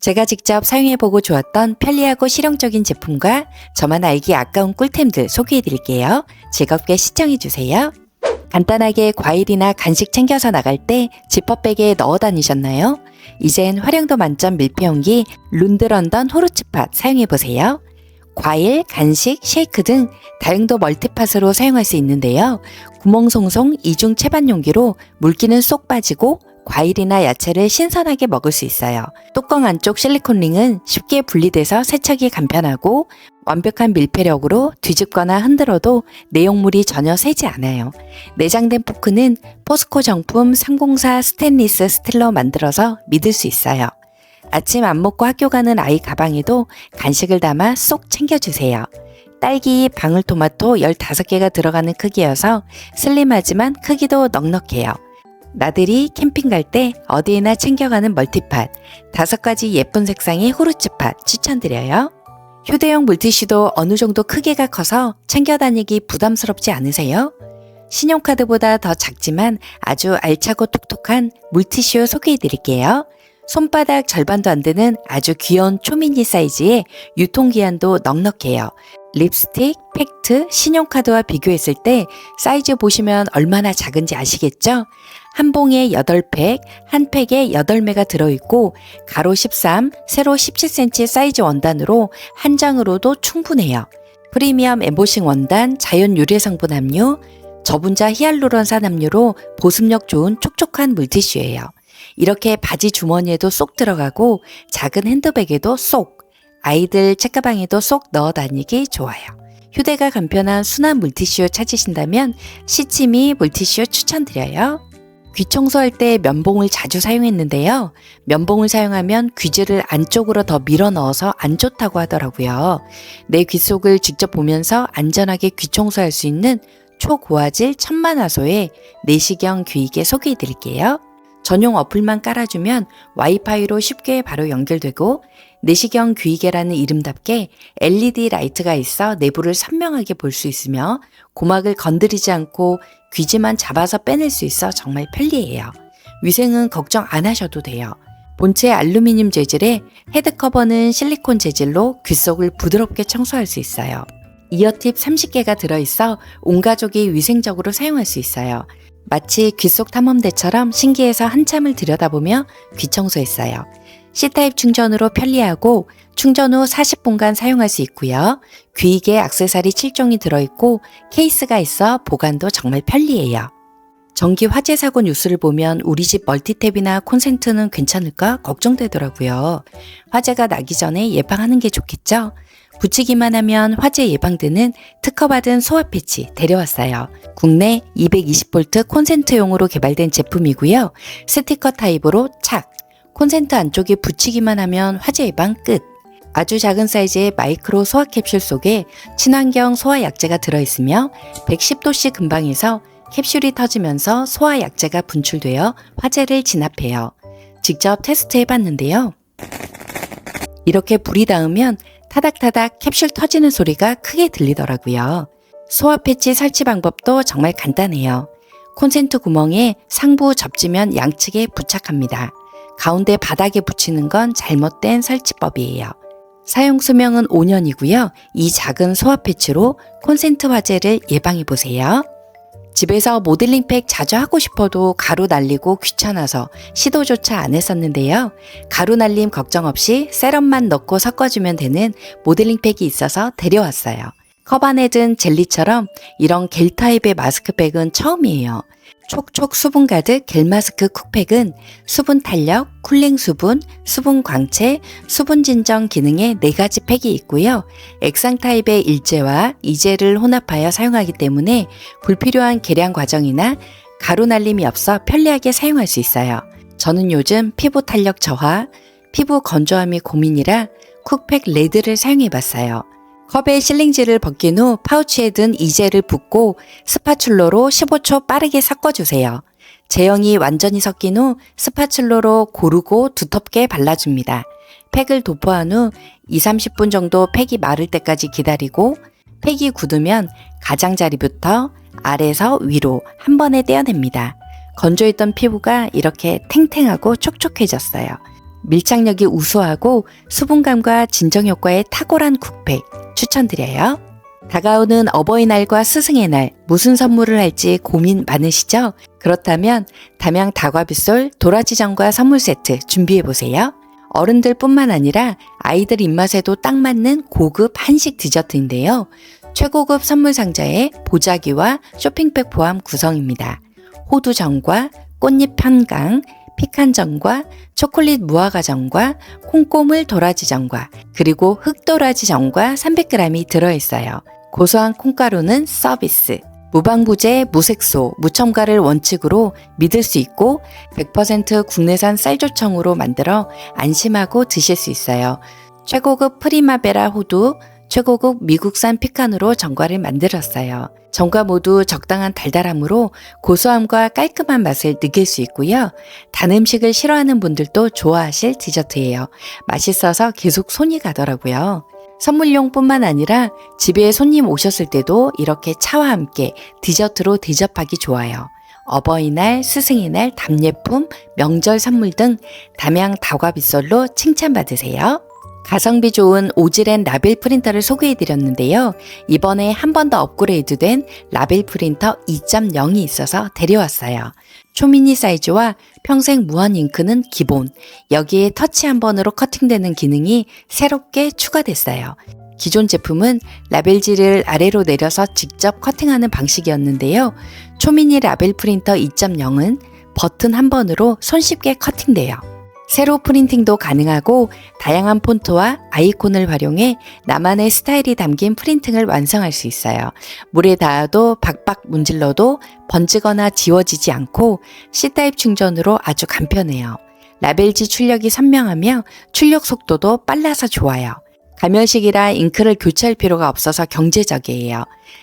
제가 직접 사용해보고 좋았던 편리하고 실용적인 제품과 저만 알기 아까운 꿀템들 소개해드릴게요. 즐겁게 시청해주세요. 간단하게 과일이나 간식 챙겨서 나갈 때 지퍼백에 넣어 다니셨나요? 이젠 활용도 만점 밀폐용기 룬드런던 호르츠팟 사용해보세요. 과일, 간식, 쉐이크 등 다용도 멀티팟으로 사용할 수 있는데요. 구멍송송 이중 채반 용기로 물기는 쏙 빠지고 과일이나 야채를 신선하게 먹을 수 있어요. 뚜껑 안쪽 실리콘 링은 쉽게 분리돼서 세척이 간편하고 완벽한 밀폐력으로 뒤집거나 흔들어도 내용물이 전혀 새지 않아요. 내장된 포크는 포스코 정품 304 스테인리스 스틸러 만들어서 믿을 수 있어요. 아침 안 먹고 학교 가는 아이 가방에도 간식을 담아 쏙 챙겨주세요. 딸기, 방울토마토 15개가 들어가는 크기여서 슬림하지만 크기도 넉넉해요. 나들이 캠핑 갈 때 어디에나 챙겨가는 멀티팟, 다섯 가지 예쁜 색상의 호르츠팟 추천드려요. 휴대용 물티슈도 어느 정도 크기가 커서 챙겨 다니기 부담스럽지 않으세요? 신용카드보다 더 작지만 아주 알차고 톡톡한 물티슈 소개해 드릴게요. 손바닥 절반도 안 되는 아주 귀여운 초미니 사이즈에 유통기한도 넉넉해요. 립스틱, 팩트, 신용카드와 비교했을 때 사이즈 보시면 얼마나 작은지 아시겠죠? 한 봉에 8팩, 한 팩에 8매가 들어있고 가로 13, 세로 17cm 사이즈 원단으로 한 장으로도 충분해요. 프리미엄 엠보싱 원단, 자연 유래 성분 함유, 저분자 히알루론산 함유로 보습력 좋은 촉촉한 물티슈예요. 이렇게 바지 주머니에도 쏙 들어가고 작은 핸드백에도 쏙, 아이들 책가방에도 쏙 넣어 다니기 좋아요. 휴대가 간편한 순한 물티슈 찾으신다면 시치미 물티슈 추천드려요. 귀 청소할 때 면봉을 자주 사용했는데요. 면봉을 사용하면 귀지를 안쪽으로 더 밀어 넣어서 안 좋다고 하더라고요. 내 귀 속을 직접 보면서 안전하게 귀 청소할 수 있는 초고화질 천만화소의 내시경 귀이개 소개해 드릴게요. 전용 어플만 깔아주면 와이파이로 쉽게 바로 연결되고 내시경 귀이개라는 이름답게 LED 라이트가 있어 내부를 선명하게 볼 수 있으며 고막을 건드리지 않고 귀지만 잡아서 빼낼 수 있어 정말 편리해요. 위생은 걱정 안 하셔도 돼요. 본체 알루미늄 재질에 헤드 커버는 실리콘 재질로 귀 속을 부드럽게 청소할 수 있어요. 이어팁 30개가 들어있어 온 가족이 위생적으로 사용할 수 있어요. 마치 귀속 탐험대처럼 신기해서 한참을 들여다보며 귀 청소했어요. C타입 충전으로 편리하고 충전 후 40분간 사용할 수 있고요. 귀이개 악세사리 7종이 들어있고 케이스가 있어 보관도 정말 편리해요. 전기 화재 사고 뉴스를 보면 우리 집 멀티탭이나 콘센트는 괜찮을까 걱정되더라고요. 화재가 나기 전에 예방하는 게 좋겠죠? 붙이기만 하면 화재 예방되는 특허받은 소화 패치 데려왔어요. 국내 220V 콘센트용으로 개발된 제품이고요. 스티커 타입으로 착! 콘센트 안쪽에 붙이기만 하면 화재 예방 끝! 아주 작은 사이즈의 마이크로 소화 캡슐 속에 친환경 소화 약재가 들어있으며 110도씨 근방에서 캡슐이 터지면서 소화 약재가 분출되어 화재를 진압해요. 직접 테스트 해 봤는데요. 이렇게 불이 닿으면 타닥타닥 캡슐 터지는 소리가 크게 들리더라고요. 소화 패치 설치 방법도 정말 간단해요. 콘센트 구멍에 상부 접지면 양측에 부착합니다. 가운데 바닥에 붙이는 건 잘못된 설치법이에요. 사용 수명은 5년이고요. 이 작은 소화 패치로 콘센트 화재를 예방해 보세요. 집에서 모델링팩 자주 하고 싶어도 가루 날리고 귀찮아서 시도조차 안 했었는데요. 가루 날림 걱정 없이 세럼만 넣고 섞어주면 되는 모델링팩이 있어서 데려왔어요. 컵 안에 든 젤리처럼 이런 겔 타입의 마스크팩은 처음이에요. 촉촉 수분 가득 겔 마스크 쿡팩은 수분 탄력, 쿨링 수분, 수분 광채, 수분 진정 기능의 네 가지 팩이 있고요. 액상 타입의 일제와 이제를 혼합하여 사용하기 때문에 불필요한 계량 과정이나 가루 날림이 없어 편리하게 사용할 수 있어요. 저는 요즘 피부 탄력 저하, 피부 건조함이 고민이라 쿡팩 레드를 사용해 봤어요. 컵에 실링지를 벗긴 후 파우치에 든 이젤을 붓고 스파츌러로 15초 빠르게 섞어주세요. 제형이 완전히 섞인 후 스파츌러로 고르고 두텁게 발라줍니다. 팩을 도포한 후 2, 30분 정도 팩이 마를 때까지 기다리고 팩이 굳으면 가장자리부터 아래서 위로 한 번에 떼어냅니다. 건조했던 피부가 이렇게 탱탱하고 촉촉해졌어요. 밀착력이 우수하고 수분감과 진정 효과의 탁월한 국팩 추천드려요. 다가오는 어버이날과 스승의 날 무슨 선물을 할지 고민 많으시죠? 그렇다면 담양 다과빗솔 도라지전과 선물 세트 준비해 보세요. 어른들뿐만 아니라 아이들 입맛에도 딱 맞는 고급 한식 디저트인데요. 최고급 선물 상자에 보자기와 쇼핑백 포함 구성입니다. 호두전과 꽃잎 편강, 피칸전과 초콜릿 무화과전과 콩고물 도라지전과 그리고 흑도라지전과 300g이 들어있어요. 고소한 콩가루는 서비스. 무방부제, 무색소, 무첨가를 원칙으로 믿을 수 있고 100% 국내산 쌀조청으로 만들어 안심하고 드실 수 있어요. 최고급 프리마베라 호두, 최고급 미국산 피칸으로 전과를 만들었어요. 전과 모두 적당한 달달함으로 고소함과 깔끔한 맛을 느낄 수 있고요. 단 음식을 싫어하는 분들도 좋아하실 디저트예요. 맛있어서 계속 손이 가더라고요. 선물용뿐만 아니라 집에 손님 오셨을 때도 이렇게 차와 함께 디저트로 대접하기 좋아요. 어버이날, 스승의 날, 답례품, 명절 선물 등 담양 다과빗솔로 칭찬받으세요. 가성비 좋은 오지렌 라벨 프린터를 소개해드렸는데요. 이번에 한 번 더 업그레이드된 라벨 프린터 2.0이 있어서 데려왔어요. 초미니 사이즈와 평생 무한 잉크는 기본, 여기에 터치 한 번으로 커팅되는 기능이 새롭게 추가됐어요. 기존 제품은 라벨지를 아래로 내려서 직접 커팅하는 방식이었는데요. 초미니 라벨 프린터 2.0은 버튼 한 번으로 손쉽게 커팅돼요. 세로 프린팅도 가능하고 다양한 폰트와 아이콘을 활용해 나만의 스타일이 담긴 프린팅을 완성할 수 있어요. 물에 닿아도 박박 문질러도 번지거나 지워지지 않고 C타입 충전으로 아주 간편해요. 라벨지 출력이 선명하며 출력 속도도 빨라서 좋아요. 가면식이라 잉크를 교체할 필요가 없어서 경제적이에요.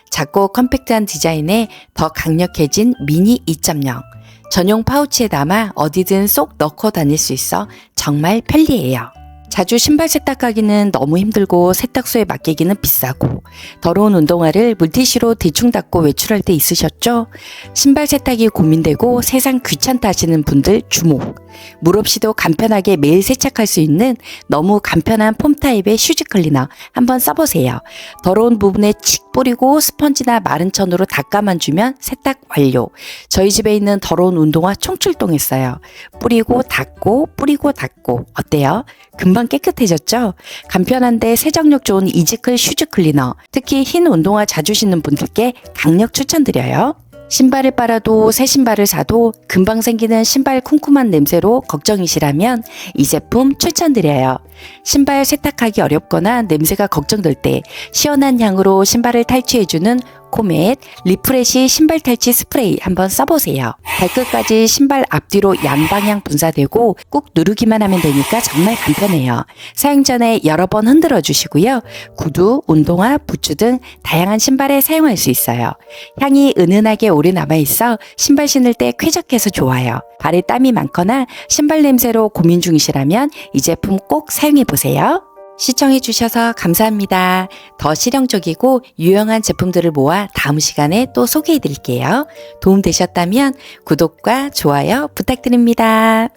작고 컴팩트한 디자인에 더 강력해진 미니 2.0. 전용 파우치에 담아 어디든 쏙 넣고 다닐 수 있어 정말 편리해요. 자주 신발 세탁하기는 너무 힘들고 세탁소에 맡기기는 비싸고 더러운 운동화를 물티슈로 대충 닦고 외출할 때 있으셨죠? 신발 세탁이 고민되고 세상 귀찮다 하시는 분들 주목. 물 없이도 간편하게 매일 세척할 수 있는 너무 간편한 폼 타입의 휴지 클리너 한번 써보세요. 더러운 부분에 칙 뿌리고 스펀지나 마른 천으로 닦아만 주면 세탁 완료. 저희 집에 있는 더러운 운동화 총출동했어요. 뿌리고 닦고 뿌리고 닦고 어때요? 금방 깨끗해졌죠? 간편한데 세정력 좋은 이지클 휴즈 클리너. 특히 흰 운동화 자주 신는 분들께 강력 추천드려요. 신발을 빨아도 새 신발을 사도 금방 생기는 신발 쿰쿰한 냄새로 걱정이시라면 이 제품 추천드려요. 신발 세탁하기 어렵거나 냄새가 걱정될 때 시원한 향으로 신발을 탈취해주는 코멧 리프레시 신발 탈취 스프레이 한번 써보세요. 발끝까지 신발 앞뒤로 양방향 분사되고 꾹 누르기만 하면 되니까 정말 간편해요. 사용 전에 여러 번 흔들어 주시고요. 구두, 운동화, 부츠 등 다양한 신발에 사용할 수 있어요. 향이 은은하게 오래 남아있어 신발 신을 때 쾌적해서 좋아요. 발에 땀이 많거나 신발 냄새로 고민 중이시라면 이 제품 꼭 사용해 보세요. 시청해 주셔서 감사합니다. 더 실용적이고 유용한 제품들을 모아 다음 시간에 또 소개해 드릴게요. 도움 되셨다면 구독과 좋아요 부탁드립니다.